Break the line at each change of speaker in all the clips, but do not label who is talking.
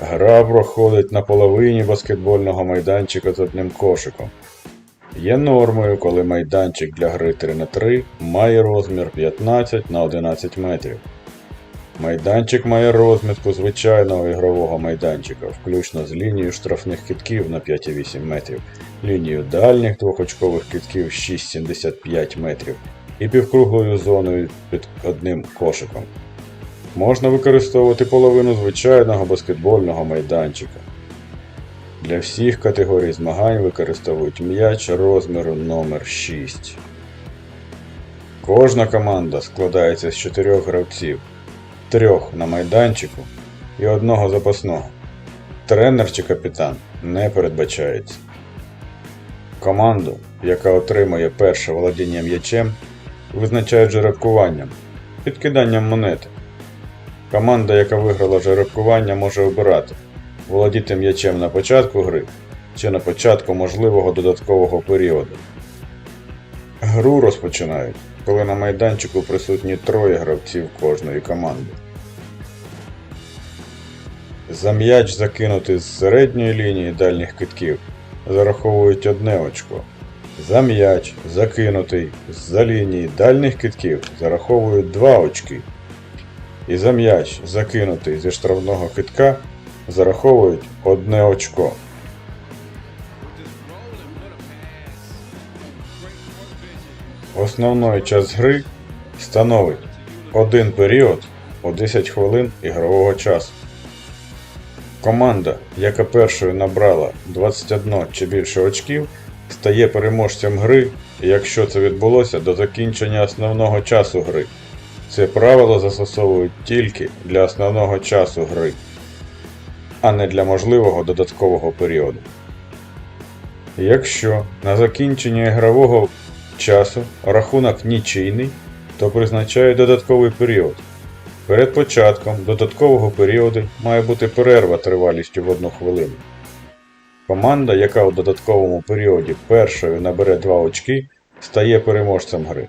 Гра проходить на половині баскетбольного майданчика з одним кошиком. Є нормою, коли майданчик для гри 3 на 3 має розмір 15 на 11 метрів. Майданчик має розмітку звичайного ігрового майданчика, включно з лінією штрафних китків на 5,8 метрів, лінією дальніх двохочкових китків 6,75 метрів і півкруглою зоною під одним кошиком. Можна використовувати половину звичайного баскетбольного майданчика. Для всіх категорій змагань використовують м'яч розміру номер 6. Кожна команда складається з чотирьох гравців, трьох на майданчику і одного запасного. Тренер чи капітан не передбачається. Команду, яка отримує перше володіння м'ячем, визначають жеребкуванням, підкиданням монети. Команда, яка виграла жеребкування, може обирати володіти м'ячем на початку гри чи на початку можливого додаткового періоду. Гру розпочинають, коли на майданчику присутні троє гравців кожної команди. За м'яч закинутий з середньої лінії дальніх китків зараховують одне очко. За м'яч закинутий з-за лінії дальніх китків зараховують 2 очки. І за м'яч закинутий зі штрафного китка зараховують одне очко. Основний час гри становить один період у 10 хвилин ігрового часу. Команда, яка першою набрала 21 чи більше очків, стає переможцем гри, якщо це відбулося до закінчення основного часу гри. Це правило застосовують тільки для основного часу гри, а не для можливого додаткового періоду. Якщо на закінчення ігрового часу рахунок нічийний, то призначають додатковий період. Перед початком додаткового періоду має бути перерва тривалістю в одну хвилину. Команда, яка у додатковому періоді першою набере 2 очки, стає переможцем гри.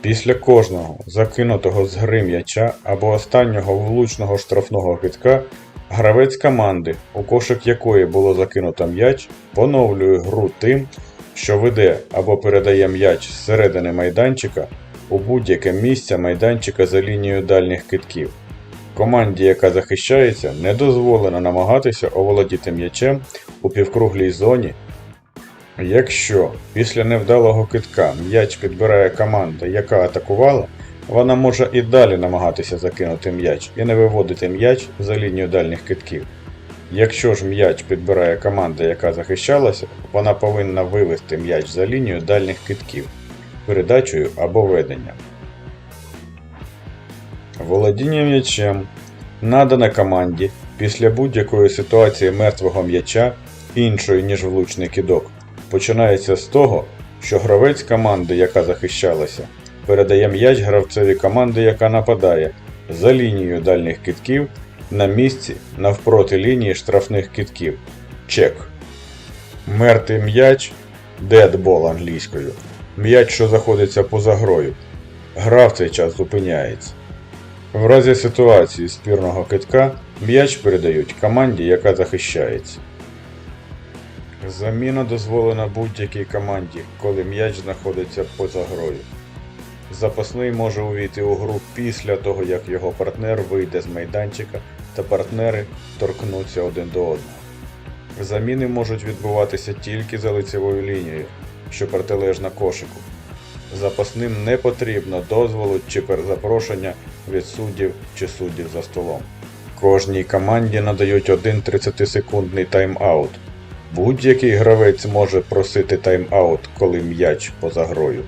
Після кожного закинутого з гри м'яча або останнього влучного штрафного китка гравець команди, у кошик якої було закинуто м'яч, поновлює гру тим, що веде або передає м'яч з середини майданчика у будь-яке місце майданчика за лінією дальніх китків. Команді, яка захищається, не дозволено намагатися оволодіти м'ячем у півкруглій зоні Якщо після невдалого китка м'яч підбирає команда, яка атакувала, вона може і далі намагатися закинути м'яч і не виводити м'яч за лінію дальніх китків. Якщо ж м'яч підбирає команда, яка захищалася, вона повинна вивести м'яч за лінію дальніх китків передачею або веденням. Володіння м'ячем надане команді після будь-якої ситуації мертвого м'яча іншої, ніж влучний кидок починається з того, що гравець команди, яка захищалася, передає м'яч гравцеві команди, яка нападає, за лінією дальніх китків на місці навпроти лінії штрафних китків. Чек. Мертвий м'яч дедбол англійською. М'яч, що знаходиться поза грою. Гра в цей час зупиняється. В разі ситуації спірного китка м'яч передають команді, яка захищається. Заміна дозволена будь-якій команді, коли м'яч знаходиться поза грою. Запасний може увійти у гру після того, як його партнер вийде з майданчика та партнери торкнуться один до одного. Заміни можуть відбуватися тільки за лицевою лінією, що протилежна кошику. Запасним не потрібно дозволу чи запрошення від суддів чи суддів за столом. Кожній команді надають один 30-секундний тайм-аут. Будь-який гравець може просити тайм-аут, коли м'яч поза грою.